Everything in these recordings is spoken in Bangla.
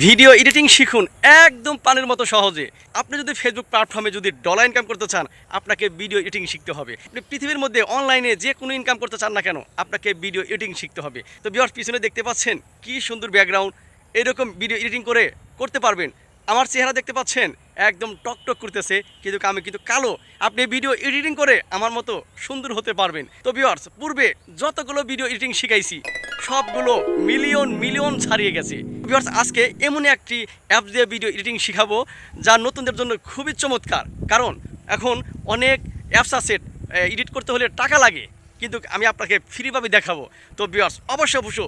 ভিডিও এডিটিং শিখুন একদম পানির মতো সহজে। আপনি যদি ফেসবুক প্ল্যাটফর্মে যদি ডলার ইনকাম করতে চান, আপনাকে ভিডিও এডিটিং শিখতে হবে। আপনি পৃথিবীর মধ্যে অনলাইনে যে কোনো ইনকাম করতে চান না কেন, আপনাকে ভিডিও এডিটিং শিখতে হবে। তো বিহার পিছনে দেখতে পাচ্ছেন কি সুন্দর ব্যাকগ্রাউন্ড এরকম ভিডিও এডিটিং করে করতে পারবেন। আমার চেহারা দেখতে পাচ্ছেন, একদম টকটক করতেছে, কিন্তু আমি কিন্তু কালো। আপনি ভিডিও এডিটিং করে আমার মতো সুন্দর হতে পারবেন। তো ভিউয়ার্স পূর্বে যতগুলো ভিডিও এডিটিং শিখাইছি, সবগুলো মিলিয়ন মিলিয়ন ছাড়িয়ে গেছে। ভিউয়ার্স আজকে এমন একটি অ্যাপ দিয়ে ভিডিও এডিটিং শিখাবো, যা নতুনদের জন্য খুবই চমৎকার। কারণ, এখন অনেক অ্যাপস আছে এডিট করতে হলে টাকা লাগে, কিন্তু আমি আপনাকে ফ্রিভাবে দেখাবো। তো বিয়ার্স অবশ্যই অবশ্য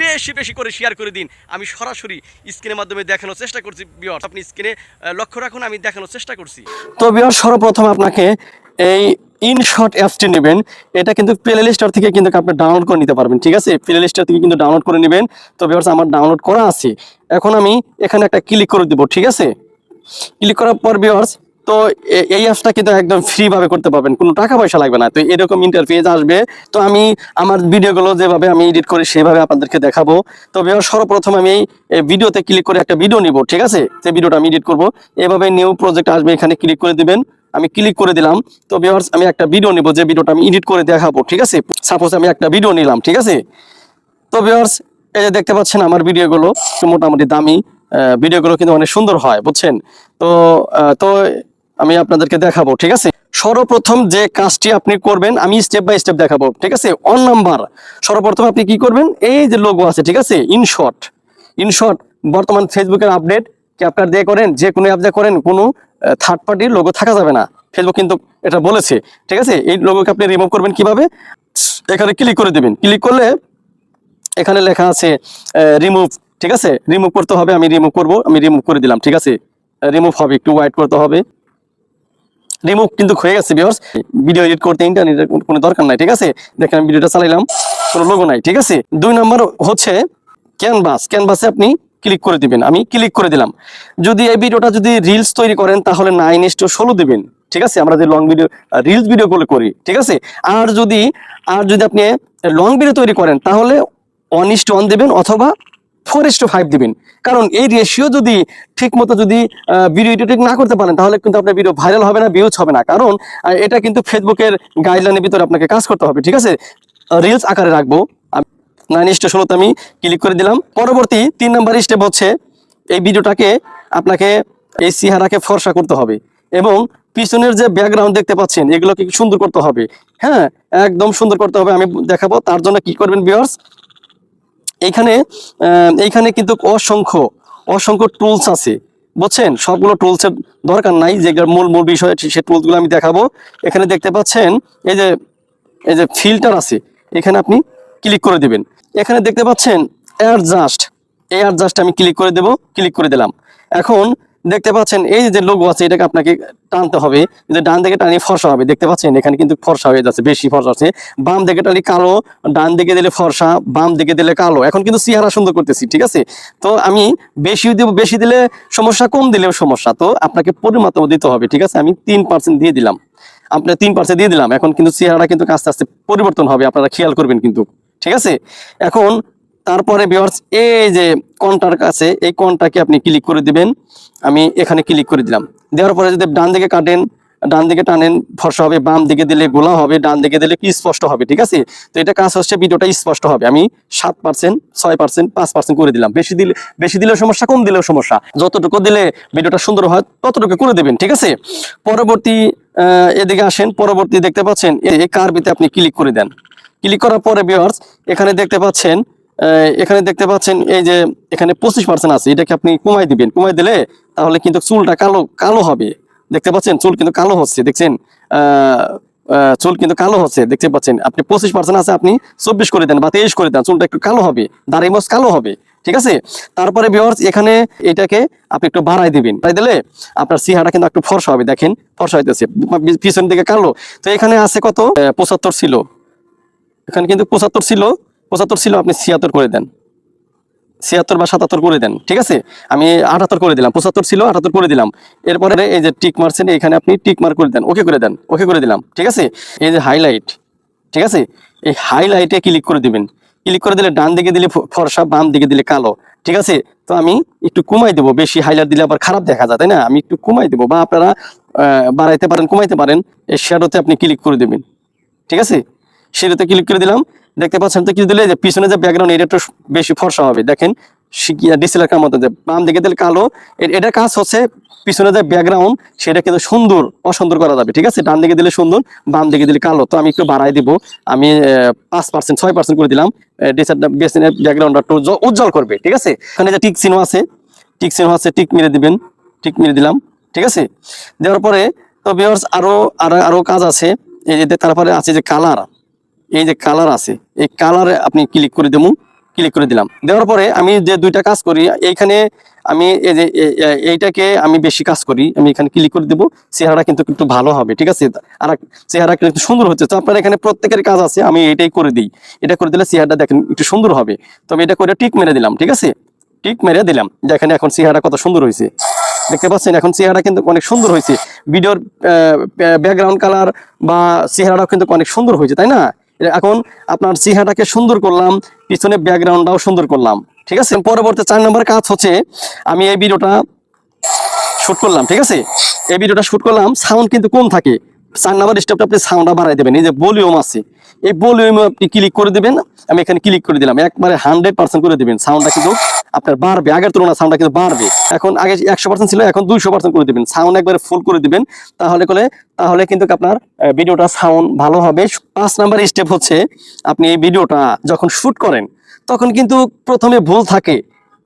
বেশি বেশি করে শেয়ার করে দিন। আমি সরাসরি স্ক্রিনের মাধ্যমে দেখানোর চেষ্টা করছি বিয়ার্স আপনি স্ক্রিনে লক্ষ্য রাখুন, আমি দেখানোর চেষ্টা করছি। তো বিহার সর্বপ্রথম আপনাকে এই ইনশর্ট অ্যাপসটি নেবেন। এটা কিন্তু প্লে লিস্টার থেকে কিন্তু আপনি ডাউনলোড করে নিতে পারবেন, ঠিক আছে? প্লে লিস্টার থেকে কিন্তু ডাউনলোড করে নেবেন। তো বিহার আমার ডাউনলোড করা আছে। এখন আমি এখানে একটা ক্লিক করে দিব, ঠিক আছে? ক্লিক করার পর বিহার্স তো এই অ্যাপসটা কিন্তু একদম ফ্রি ভাবে করতে পারবেন। কোনো টাকা পয়সা লাগবে না। তো এরকম ইন্টারফেস আসবে। তো আমি আমার ভিডিওগুলো যেভাবে আমি এডিট করি, সেভাবে আপনাদেরকে দেখাবো। তো সর্বপ্রথম আমি এই ভিডিওতে ক্লিক করে একটা ভিডিও নিব, ঠিক আছে? যে ভিডিওটা আমি এডিট করব। এভাবে নিউ প্রজেক্ট আসবে, এখানে ক্লিক করে দিবেন। আমি ক্লিক করে দিলাম। তো ভিউয়ার্স আমি একটা ভিডিও নিব, যে ভিডিওটা আমি এডিট করে দেখাবো, ঠিক আছে? সাপোজ আমি একটা ভিডিও নিলাম, ঠিক আছে? তো ভিউয়ার্স এই যে দেখতে পাচ্ছেন আমার ভিডিওগুলো মোটামুটি দামি। ভিডিওগুলো কিন্তু অনেক সুন্দর হয়, বুঝছেন? তো তো আমি আপনাদেরকে দেখাবো, ঠিক আছে? সর্বপ্রথম যে কাজটি আপনি করবেন, আমি স্টেপ বাই স্টেপ দেখাবো, ঠিক আছে? অন নাম্বার সর্বপ্রথম আপনি কি করবেন? এই যে লোগো আছে, ঠিক আছে? ইনশর্ট ইনশর্ট বর্তমান ফেসবুকের আপডেট ক্যাপচার দিয়ে করেন, যে কোনো অ্যাপ দিয়ে করেন, কোনো থার্ড পার্টির লোগো থাকা যাবে না। ফেসবুক কিন্তু এটা বলেছে, ঠিক আছে? এই লোগোকে আপনি রিমুভ করবেন কীভাবে? এখানে ক্লিক করে দেবেন। ক্লিক করলে এখানে লেখা আছে রিমুভ ঠিক আছে? রিমুভ করতে হবে, আমি রিমুভ করব, আমি রিমুভ করে দিলাম, ঠিক আছে? রিমুভ হবে, একটু ওয়াইট করতে হবে। রিমুভ কিন্তু হয়ে গেছে বিকজ ভিডিও এডিট করতে ইন্টারনেটের কোনো দরকার নাই, ঠিক আছে? দেখেন আমি ভিডিওটা চালাইলাম, কোনো লোগো নাই, ঠিক আছে? দুই নম্বর হচ্ছে ক্যানভাস ক্যানভাসে আপনি ক্লিক করে দিবেন। আমি ক্লিক করে দিলাম। যদি এই ভিডিওটা যদি রিলস তৈরি করেন, তাহলে নাইন ইস টু ষোলো দিবেন, ঠিক আছে? আমরা যে লং ভিডিও রিলস ভিডিও গুলো করি, ঠিক আছে? আর যদি আর যদি আপনি লং ভিডিও তৈরি করেন, তাহলে ওয়ান ইস টু দেবেন, অথবা ফোর ইস টু ফাইভ দিবেন। কারণ এই রেশিও যদি ঠিক মতো যদি ভিডিও এডিটিং না করতে পারেন, তাহলে কিন্তু আপনার ভিডিও ভাইরাল হবে না ভিউজ হবে না। কারণ এটা কিন্তু ফেসবুকের গাইডলাইনের ভিতরে আপনাকে কাজ করতে হবে, ঠিক আছে? রিলস আকারে রাখব। নাইন স্টেশনত আমি ক্লিক করে দিলাম। পরবর্তী তিন নাম্বার স্টেপ হচ্ছে, এই ভিডিওটাকে আপনাকে এই সিহারাকে ফর্সা করতে হবে এবং পিছনের যে ব্যাকগ্রাউন্ড দেখতে পাচ্ছেন, এগুলোকে সুন্দর করতে হবে। হ্যাঁ একদম সুন্দর করতে হবে। আমি দেখাবো তার জন্য কি করবেন বিয়ার্স এইখানে আহ, এইখানে কিন্তু অসংখ্য অসংখ্য টুলস আছে। বুঝছেন? সবগুলো টুলসের দরকার নাই যেগুলোর মূল মূল বিষয় সে টুলসগুলো আমি দেখাবো। এখানে দেখতে পাচ্ছেন এই যে এই যে ফিল্টার আছে এখানে আপনি ক্লিক করে দিবেন। এখানে দেখতে পাচ্ছেন অ্যাডজাস্ট এই অ্যাডজাস্ট আমি ক্লিক করে দেব ক্লিক করে দিলাম। এখন দেখতে পাচ্ছেন, এই যে লোগো আছে, এটাকে আপনাকে টানতে হবে। যে ডান দিকে টানি ফর্সা হবে, দেখতে পাচ্ছেন? এখানে কিন্তু ফর্সা হয়ে যাচ্ছে, বেশি ফর্সা আছে বাম দিকে টানি কালো, ডান দিকে দিলে ফর্সা, বাম দিকে দিলে কালো। এখন কিন্তু চেহারা সুন্দর করতেছি, ঠিক আছে? তো আমি বেশি দিব, বেশি দিলে সমস্যা, কম দিলেও সমস্যা। তো আপনাকে পরিমাপ দিতে হবে, ঠিক আছে? আমি তিন পার্সেন্ট দিয়ে দিলাম। আপনার তিন পার্সেন্ট দিয়ে দিলাম। এখন কিন্তু চেহারাটা কিন্তু আস্তে আস্তে পরিবর্তন হবে, আপনারা খেয়াল করবেন কিন্তু, ঠিক আছে? এখন তারপরে ভিউয়ার্স এই যে কোনটার কাছে, এই কোনটাকে আপনি ক্লিক করে দিবেন, আমি এখানে ক্লিক করে দিলাম। দেওয়ার পরে যদি ডান দিকে কাটেন, ডান দিকে টানেন, ফর্সা হবে, বাম দিকে দিলে গোলা হবে, ডান দিকে দিলে কি স্পষ্ট হবে, ঠিক আছে? তো এটা কাজ হচ্ছে, ভিডিওটা স্পষ্ট হবে। আমি সাত পার্সেন্ট ছয় পার্সেন্ট পাঁচ পার্সেন্ট করে দিলাম। বেশি দিলে, বেশি দিলেও সমস্যা, কম দিলেও সমস্যা। যতটুকু দিলে ভিডিওটা সুন্দর হয়, ততটুকু করে দেবেন, ঠিক আছে? পরবর্তী এদিকে আসেন, পরবর্তী দেখতে পাচ্ছেন এই কার্বিতে আপনি ক্লিক করে দেন। ক্লিক করার পরে ভিউয়ার্স এখানে দেখতে পাচ্ছেন এখানে দেখতে পাচ্ছেন এই যে এখানে পঁচিশ পার্সেন্ট আছে, এটাকে আপনি কমাই দিবেন। কমাই দিলে তাহলে কিন্তু চুলটা কালো কালো হবে। দেখতে পাচ্ছেন, চুল কিন্তু কালো হচ্ছে, দেখছেন? চুল কিন্তু কালো হচ্ছে, দেখতে পাচ্ছেন? আপনি পঁচিশ পার্সেন্ট আছে, আপনি চব্বিশ করে দেন বা তেইশ করে দেন, চুলটা একটু কালো হবে, দাড়ি মোজ কালো হবে, ঠিক আছে? তারপরে ভিউয়ার্স এখানে এটাকে আপনি একটু বাড়াই দিবেন। বাড়াই দিলে আপনার চেহারা কিন্তু একটু ফর্সা হবে, দেখেন? ফর্সা হইতেছে, পিছন দিকে কালো। তো এখানে আছে কত? পঁচাত্তর ছিল। এখানে কিন্তু পঁচাত্তর ছিল। পঁচাত্তর ছিল, আপনি ছিয়াত্তর করে দেন। ছিয়াত্তর বা সাতাত্তর করে দেন, ঠিক আছে? আমি আটাত্তর করে দিলাম, পঁচাত্তর ছিল, আটাত্তর করে দিলাম। এরপরে এই যে টিক মারছেন এখানে আপনি টিক মার করে দেন ওকে করে দেন ওকে করে দিলাম, ঠিক আছে? এই যে হাইলাইট ঠিক আছে? এই হাইলাইটে ক্লিক করে দিবেন। ক্লিক করে দিলে ডান দিকে দিলে ফর্সা, বাম দিকে দিলে কালো, ঠিক আছে? তো আমি একটু কমাই দেবো, বেশি হাইলাইট দিলে আবার খারাপ দেখা যায়, তাই না? আমি একটু কমাই দেবো, বা আপনারা বাড়াইতে পারেন, কমাইতে পারেন, এই শ্যাডোতে আপনি ক্লিক করে দেবেন, ঠিক আছে? শ্যাডোতে ক্লিক করে দিলাম দেখতে পাচ্ছেন তো কি দিলে যে পিছনে যে ব্যাকগ্রাউন্ড এটা একটু বেশি ফর্সা হবে। দেখেন ডিসেলের মতো যে বাম দিকে দিলে কালো এটা কাজ হচ্ছে পিছনে যে ব্যাকগ্রাউন্ড সেটা কিন্তু সুন্দর, অসুন্দর করা যাবে, ঠিক আছে? ডান দিকে দিলে সুন্দর, বাম দিকে দিলে কালো। তো আমি একটু বাড়াই দিব। আমি পাঁচ পার্সেন্ট ছয় পার্সেন্ট করে দিলাম। ব্যাকগ্রাউন্ডটা একটু উজ্জ্বল- করবে, ঠিক আছে? এখানে যে টিক চিহ্ন আছে টিক চিহ্ন আছে টিক মেরে দিবেন টিক মেরে দিলাম, ঠিক আছে? দেওয়ার পরে, তো ভিউয়ার্স আরও আরও আরও কাজ আছে। এই যে তারপরে আছে যে কালার এই যে কালার আছে, এই কালারে আপনি ক্লিক করে দেবো ক্লিক করে দিলাম। দেওয়ার পরে আমি যে দুইটা কাজ করি, এইখানে আমি এই যে এইটাকে আমি বেশি কাজ করি, আমি এখানে ক্লিক করে দেবো চেহারা কিন্তু একটু ভালো হবে, ঠিক আছে? আর চেহারা কিন্তু সুন্দর হচ্ছে। তো আপনার এখানে প্রত্যেকের কাজ আছে, আমি এটাই করে দিই। এটা করে দিলে চেহারাটা দেখেন একটু সুন্দর হবে। তো আমি এটা করে টিক মেরে দিলাম, ঠিক আছে? টিক মেরে দিলাম, দেখেন এখন চেহারা কত সুন্দর হয়েছে। দেখতে পাচ্ছেন, এখন চেহারা কিন্তু অনেক সুন্দর হয়েছে। ভিডিওর ব্যাকগ্রাউন্ড কালার বা চেহারাটাও কিন্তু অনেক সুন্দর হয়েছে, তাই না? এখন আপনার চেহারাটাকে সুন্দর করলাম, পিছনে ব্যাকগ্রাউন্ডটাও সুন্দর করলাম, ঠিক আছে? পরবর্তী চার নম্বর কাজ হচ্ছে, আমি এই ভিডিওটা শ্যুট করলাম, ঠিক আছে? এই ভিডিওটা শ্যুট করলাম সাউন্ড কিন্তু কম থাকে। চার নাম্বার স্টেপটা আপনি সাউন্ডটা বাড়াই দেবেন। এই যে ভলিউম আছে, এই ভলিউম আপনি ক্লিক করে দিবেন। আমি এখানে ক্লিক করে দিলাম, একবারে হান্ড্রেড পার্সেন্ট করে দিবেন। সাউন্ডটা কিন্তু আপনার বাড়বে। আগের তুলনায় সাউন্ডটা কিন্তু বাড়বে। এখন আগে একশো পার্সেন্ট ছিল, এখন দুইশো পার্সেন্ট করে দিবেন। সাউন্ড একবারে ফুল করে দিবেন। তাহলে করে তাহলে কিন্তু আপনার ভিডিওটা সাউন্ড ভালো হবে। পাঁচ নাম্বার স্টেপ হচ্ছে, আপনি এই ভিডিওটা যখন শুট করেন, তখন কিন্তু প্রথমে ভুল থাকে।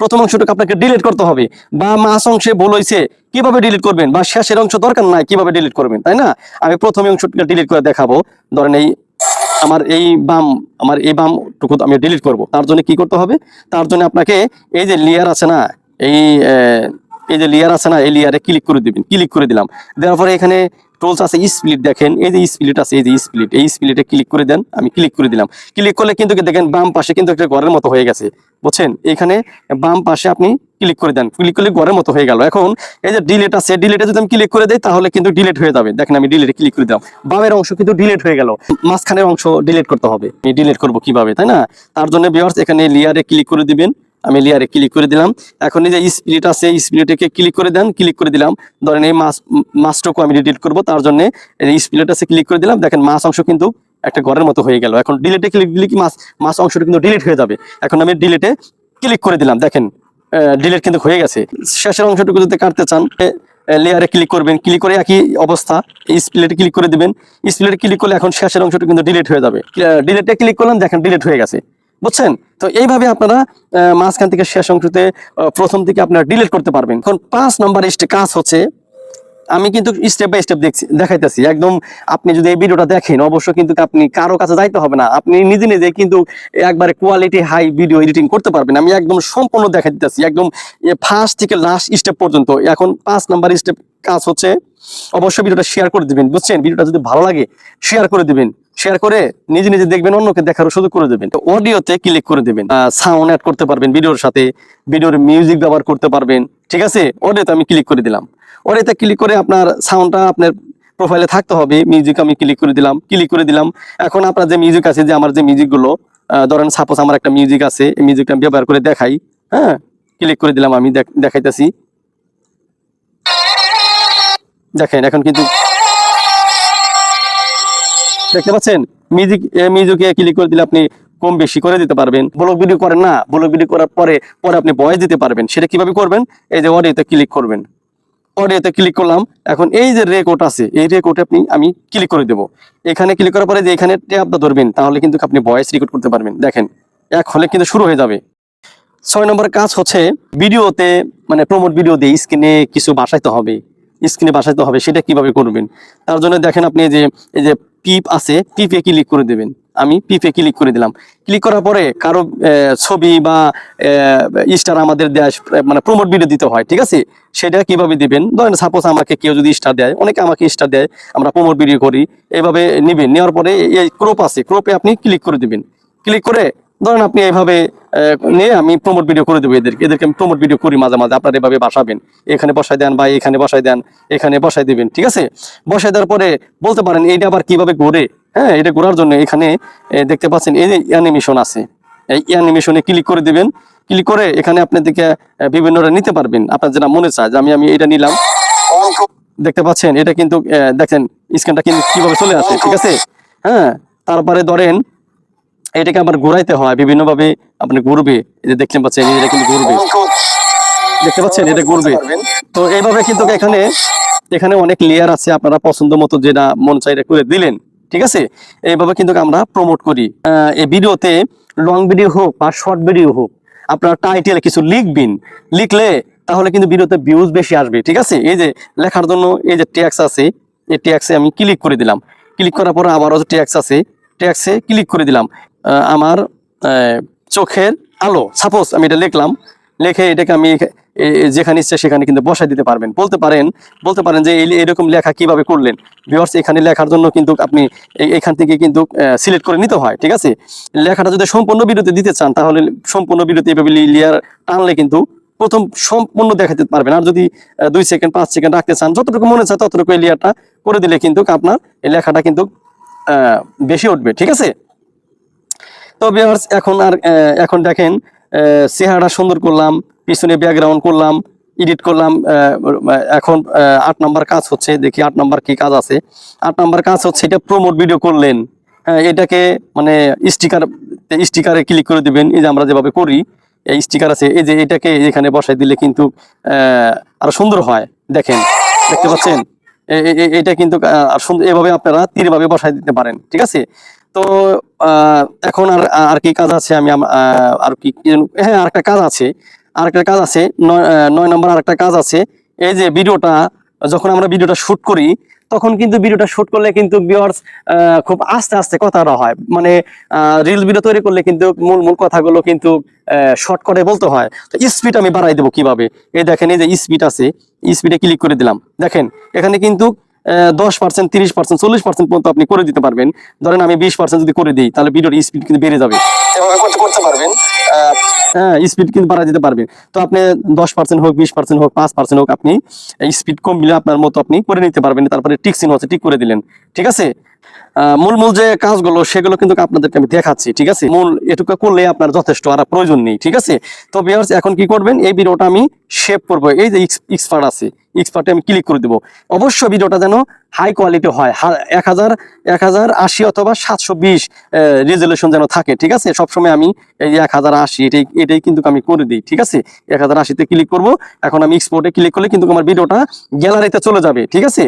প্রথম অংশটুকু আপনাকে ডিলিট করতে হবে। বা মাস অংশে ভুল হয়েছে কীভাবে ডিলিট করবেন? বা শেষের অংশ দরকার নাই, কীভাবে ডিলিট করবেন, তাই না? আমি প্রথম অংশটুকু ডিলিট করে দেখাবো। ধরেন এই আমার এই বাম, আমার এই বামটুকু আমি ডিলিট করব। তার জন্য কি করতে হবে? তার জন্য আপনাকে এই যে লেয়ার আছে না, এই এই যে লেয়ার আছে না, এই লেয়ারে ক্লিক করে দিবেন ক্লিক করে দিলাম। দেওয়ার পরে এখানে টোলস আছে স্প্লিট দেখেন, এই যে স্প্লিট আছে, এই যে স্প্লিট এই স্প্লিটে ক্লিক করে দেন, আমি ক্লিক করে দিলাম। ক্লিক করলে কিন্তু দেখেন, বাম পাশে কিন্তু একটা ঘরের মতো হয়ে গেছে। বুঝছেন? এখানে বাম পাশে আপনি ক্লিক করে দেন। ক্লিক করলে ঘরের মতো হয়ে গেল। এখন এই যে ডিলেট আছে ডিলেটে যদি আমি ক্লিক করে দিই, তাহলে কিন্তু ডিলেট হয়ে যাবে। দেখেন আমি ডিলেটে ক্লিক করে দিলাম। বামের অংশ কিন্তু ডিলেট হয়ে গেল। মাঝখানের অংশ ডিলেট করতে হবে। আমি ডিলিট করব কীভাবে, তাই না? তার জন্য ভিউয়ার্স এখানে লেয়ারে ক্লিক করে দিবেন। আমি লেয়ারে ক্লিক করে দিলাম। এখন এই যে স্প্লিট আছে স্প্লিটকে ক্লিক করে দেন ক্লিক করে দিলাম। ধরেন এই মাছ, মাছটুকু আমি ডিলিট করব, তার জন্য এই স্প্লিট আছে ক্লিক করে দিলাম। দেখেন মাছ অংশ কিন্তু একটা ঘরের মতো হয়ে গেল। এখন ডিলিটে ক্লিক দিলে কি মাছ মাছ অংশটা কিন্তু ডিলিট হয়ে যাবে। এখন আমি ডিলিটে ক্লিক করে দিলাম। দেখেন ডিলিট কিন্তু হয়ে গেছে। শেষের অংশটুকু যদি কাটতে চান লেয়ারে ক্লিক করবেন। ক্লিক করে একই অবস্থা স্প্লিটে ক্লিক করে দিবেন। স্প্লিটে ক্লিক করলে এখন শেষের অংশটুকু কিন্তু ডিলিট হয়ে যাবে। ডিলিটে ক্লিক করলাম, দেখেন ডিলিট হয়ে গেছে। বুঝছেন? তো এইভাবে আপনারা মাঝখান থেকে শেষ অংশতে প্রথম থেকে আপনারা ডিলিট করতে পারবেন। এখন পাঁচ নম্বর কাজ হচ্ছে, আমি কিন্তু স্টেপ বাই স্টেপ দেখছি দেখাইতেছি। একদম আপনি যদি এই ভিডিওটা দেখেন, অবশ্য কিন্তু আপনি কারও কাছে যাইতে হবে না। আপনি নিজে নিজে কিন্তু একবারে কোয়ালিটি হাই ভিডিও এডিটিং করতে পারবেন। আমি একদম সম্পূর্ণ দেখা দিতেছি। একদম ফার্স্ট থেকে লাস্ট স্টেপ পর্যন্ত। এখন পাঁচ নাম্বার স্টেপ কাজ হচ্ছে অবশ্যই ভিডিওটা শেয়ার করে দিবেন, বুঝছেন? ভিডিওটা যদি ভালো লাগে শেয়ার করে দিবেন। শেয়ার করে নিজে নিজে দেখবেন, অন্যকে দেখারও সুযোগ করে দেবেন। অডিওতে ক্লিক করে দেবেন। সাউন্ড অ্যাড করতে পারবেন ভিডিওর সাথে, ভিডিওর মিউজিক ব্যবহার করতে পারবেন, ঠিক আছে? অডিওতে আমি ক্লিক করে দিলাম। অডিওতে ক্লিক করে আপনার সাউন্ডটা আপনার প্রোফাইলে থাকতে হবে মিউজিক আমি ক্লিক করে দিলাম ক্লিক করে দিলাম। এখন আপনার যে মিউজিক আছে, যে আমার যে মিউজিকগুলো ধরেন সাপোজ আমার একটা মিউজিক আছে, এই মিউজিকটা আমি ব্যবহার করে দেখাই হ্যাঁ? ক্লিক করে দিলাম, আমি দেখ- দেখাইতেছি। দেখেন, এখন কিন্তু দেখতে পাচ্ছেন? মিউজিক মিউজিকে ক্লিক করে দিলে আপনি কম বেশি করে দিতে পারবেন। ব্লগ ভিডিও করেন না, ব্লগ ভিডিও করার পরে পরে আপনি ভয়েস দিতে পারবেন। সেটা কীভাবে করবেন? এই যে অডিওতে ক্লিক করবেন। অডিওতে ক্লিক করলাম, এখন এই যে রেকর্ড আছে, এই রেকর্ডে আপনি, আমি ক্লিক করে দেবো। এখানে ক্লিক করার পরে যে এখানে ট্যাবটা ধরবেন, তাহলে কিন্তু আপনি ভয়েস রেকর্ড করতে পারবেন। দেখেন, এক হলে কিন্তু শুরু হয়ে যাবে। ছয় নম্বর কাজ হচ্ছে ভিডিওতে মানে প্রমোট ভিডিও দিয়ে স্ক্রিনে কিছু বাসাইতে হবে। স্ক্রিনে বাসাইতে হবে, সেটা কীভাবে করবেন? তার জন্য দেখেন আপনি যে, এই যে পিপ আছে পিপে ক্লিক করে দেবেন। আমি পিপে ক্লিক করে দিলাম। ক্লিক করার পরে কারও ছবি বা স্টার আমাদের দেয় মানে প্রমোট ভিডিও দিতে হয়, ঠিক আছে? সেটা কীভাবে দিবেন? ধরেন সাপোজ আমাকে কেউ যদি স্টার দেয়, অনেকে আমাকে স্টার দেয়, আমরা প্রমোট ভিডিও করি এভাবে নেবেন। নেওয়ার পরে এই ক্রোপ আছে ক্রোপে আপনি ক্লিক করে দিবেন। ক্লিক করে ধরেন আপনি এইভাবে নিয়ে আমি প্রমোট ভিডিও করে দেবো এদেরকে। এদেরকে আমি প্রমোট ভিডিও করি মাঝে মাঝে, আপনারা এভাবে বাসাবেন। এখানে বসাই দেন বা এখানে বসাই দেন, এখানে বসাই দিবেন, ঠিক আছে? বসাই দেওয়ার পরে বলতে পারেন, এইটা আবার কীভাবে ঘোরে? হ্যাঁ এটা ঘোরার জন্য এখানে দেখতে পাচ্ছেন, এই যে অ্যানিমেশন আছে। এই অ্যানিমেশনে ক্লিক করে দিবেন। ক্লিক করে এখানে আপনাদেরকে বিভিন্নটা নিতে পারবেন। আপনার যেটা মনে চায় যে আমি আমি এটা নিলাম। দেখতে পাচ্ছেন, এটা কিন্তু দেখেন স্ক্যানটা কিন্তু কীভাবে চলে আসে, ঠিক আছে? হ্যাঁ তারপরে ধরেন এটাকে আবার ঘুরাইতে হয়, বিভিন্নভাবে আপনি ঘুরবে। দেখতে পাচ্ছেন এটা কিন্তু ঘুরবে। দেখতে পাচ্ছেন, এটা ঘুরবে। তো এইভাবে কিন্তু এখানে এখানে অনেক লেয়ার আছে আপনারা পছন্দ মতো যেটা মন চাই করে দিলেন, ঠিক আছে? এইভাবে কিন্তু আমরা প্রমোট করি। এই ভিডিওতে লং ভিডিও হোক বা শর্ট ভিডিও হোক, আপনারা টাইটেল কিছু লিখবেন। লিখলে তাহলে কিন্তু ভিডিওতে ভিউজ বেশি আসবে, ঠিক আছে? এই যে লেখার জন্য এই যে ট্যাক্স আছে, এই ট্যাক্সে আমি ক্লিক করে দিলাম। ক্লিক করার পর আবারও যে ট্যাক্স আছে ট্যাক্সে ক্লিক করে দিলাম। আমার চোখের আলো। সাপোজ আমি এটা লিখলাম, লিখে এটাকে আমি যেখানে ইচ্ছে সেখানে কিন্তু বসাই দিতে পারবেন। বলতে পারেন বলতে পারেন যে এই এরকম লেখা কীভাবে করলেন? ভিউয়ার্স এখানে লেখার জন্য কিন্তু আপনি এখান থেকে কিন্তু সিলেক্ট করে নিতে হয়, ঠিক আছে? লেখাটা যদি সম্পূর্ণ বিরতি দিতে চান, তাহলে সম্পূর্ণ বিরতি এভাবে লেয়ার টানলে কিন্তু প্রথম সম্পূর্ণ দেখাতে পারবেন। আর যদি দুই সেকেন্ড পাঁচ সেকেন্ড রাখতে চান, যতটুকু মনে চায় ততটুকু এই লেয়ারটা করে দিলে কিন্তু আপনার এই লেখাটা কিন্তু বেশি উঠবে, ঠিক আছে? তো ভিউয়ার্স এখন আর এখন দেখেন চেহারাটা সুন্দর করলাম, পিছনে ব্যাকগ্রাউন্ড করলাম এডিট করলাম এখন আট নাম্বার কাজ হচ্ছে, দেখি আট নাম্বার কি কাজ আছে। আট নাম্বার কাজ হচ্ছে এটা প্রমোট ভিডিও করলেন। এটাকে মানে স্টিকার স্টিকারে ক্লিক করে দিবেন, এই যে আমরা যেভাবে করি, এই স্টিকার আছে, এই যে এটাকে এখানে বসাই দিলে কিন্তু আরও সুন্দর হয়। দেখেন, দেখতে পাচ্ছেন? এটা কিন্তু এভাবে আপনারা তীরভাবে বসাই দিতে পারেন, ঠিক আছে? তো এখন আর আর কি কাজ আছে আমি আর কি হ্যাঁ আরেকটা কাজ আছে আরেকটা কাজ আছে, নয় নম্বর আরেকটা কাজ আছে, এই যে ভিডিওটা, যখন আমরা ভিডিওটা শুট করি, তখন কিন্তু ভিডিওটা শুট করলে কিন্তু ভিউয়ার্স খুব আস্তে আস্তে কথাটা হয়। মানে রিল ভিডিও তৈরি করলে কিন্তু মূল মূল কথাগুলো কিন্তু শর্ট করে বলতে হয়। তো স্পিড আমি বাড়াই দেবো কীভাবে? এই দেখেন, এই যে স্পিড আছে স্পিডে ক্লিক করে দিলাম। দেখেন, এখানে কিন্তু দশ পার্সেন্ট তিরিশ পার্সেন্ট চল্লিশ পার্সেন্ট পর্যন্ত আপনি করে দিতে পারবেন। ধরেন আমি বিশ পার্সেন্ট যদি করে দিই তাহলে ভিডিওর স্পিড কিন্তু বেড়ে যাবে। করতে করতে পারবেন হ্যাঁ স্পিড কিন্তু বাড়া দিতে পারবেন। তো আপনি দশ পার্সেন্ট হোক বিশ পার্সেন্ট হোক পাঁচ পার্সেন্ট হোক আপনি স্পিড কম মিলে আপনার মতো আপনি করে নিতে পারবেন। তারপরে টিক চিহ্ন আছে টিক করে দিলেন। ঠিক আছে? মূল মূল যে কাজগুলো, সেগুলো কিন্তু আপনাদেরকে আমি দেখাচ্ছি, ঠিক আছে? মূল এটুকু করলে আপনার যথেষ্ট, আর প্রয়োজন নেই, ঠিক আছে? তো ভিউয়ার্স এখন কি করবেন? এই ভিডিওটা আমি শেপ করব। এই যে এক্সপার্ট আছে এক্সপার্টে আমি ক্লিক করে দেবো। অবশ্যই ভিডিওটা যেন হাই কোয়ালিটি হয়। এক হাজার এক হাজার আশি অথবা সাতশো বিশ রেজলিউশন যেন থাকে, ঠিক আছে? সবসময় আমি এই এক হাজার আশি, এটাই এটাই কিন্তু আমি করে দিই, ঠিক আছে? এক হাজার আশিতে ক্লিক করব। এখন আমি এক্সপোর্টে ক্লিক করলে কিন্তু আমার ভিডিওটা গ্যালারিতে চলে যাবে, ঠিক আছে?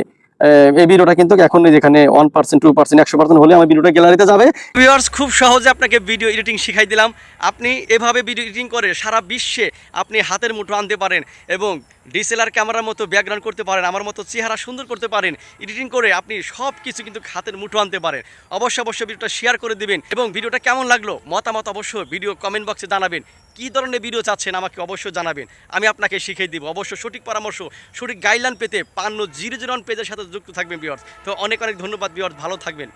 এই ভিডিওটা কিন্তু এখন যেখানে ওয়ান পার্সেন্ট টু পার্সেন্ট একশো পার্সেন্ট হলে আমার ভিডিওটা গ্যালারিতে যাবে। ভিউয়ার্স খুব সহজে আপনাকে ভিডিও এডিটিং শিখাই দিলাম। আপনি এভাবে ভিডিও এডিটিং করে সারা বিশ্বে আপনি হাতের মুঠো আনতে পারেন এবং ডিএসএলআর ক্যামেরার মতো ব্যাকগ্রাউন্ড করতে পারেন, আমার মতো চেহারা সুন্দর করতে পারেন এডিটিং করে আপনি সব কিছু কিন্তু হাতের মুঠো আনতে পারেন। অবশ্যই অবশ্যই ভিডিওটা শেয়ার করে দিবেন এবং ভিডিওটা কেমন লাগল? মতামত অবশ্যই ভিডিও কমেন্ট বক্সে জানাবেন। কী ধরনের ভিডিও চাচ্ছেন আমাকে অবশ্যই জানাবেন। আমি আপনাকে শিখিয়ে দিব। অবশ্য সঠিক পরামর্শ, সঠিক গাইডলাইন পেতে পান্ন জিরো জিরো পেজের সাথে যুক্ত থাকবেন বিয়ার্স তো অনেক অনেক ধন্যবাদ বিয়ার্স ভালো থাকবেন।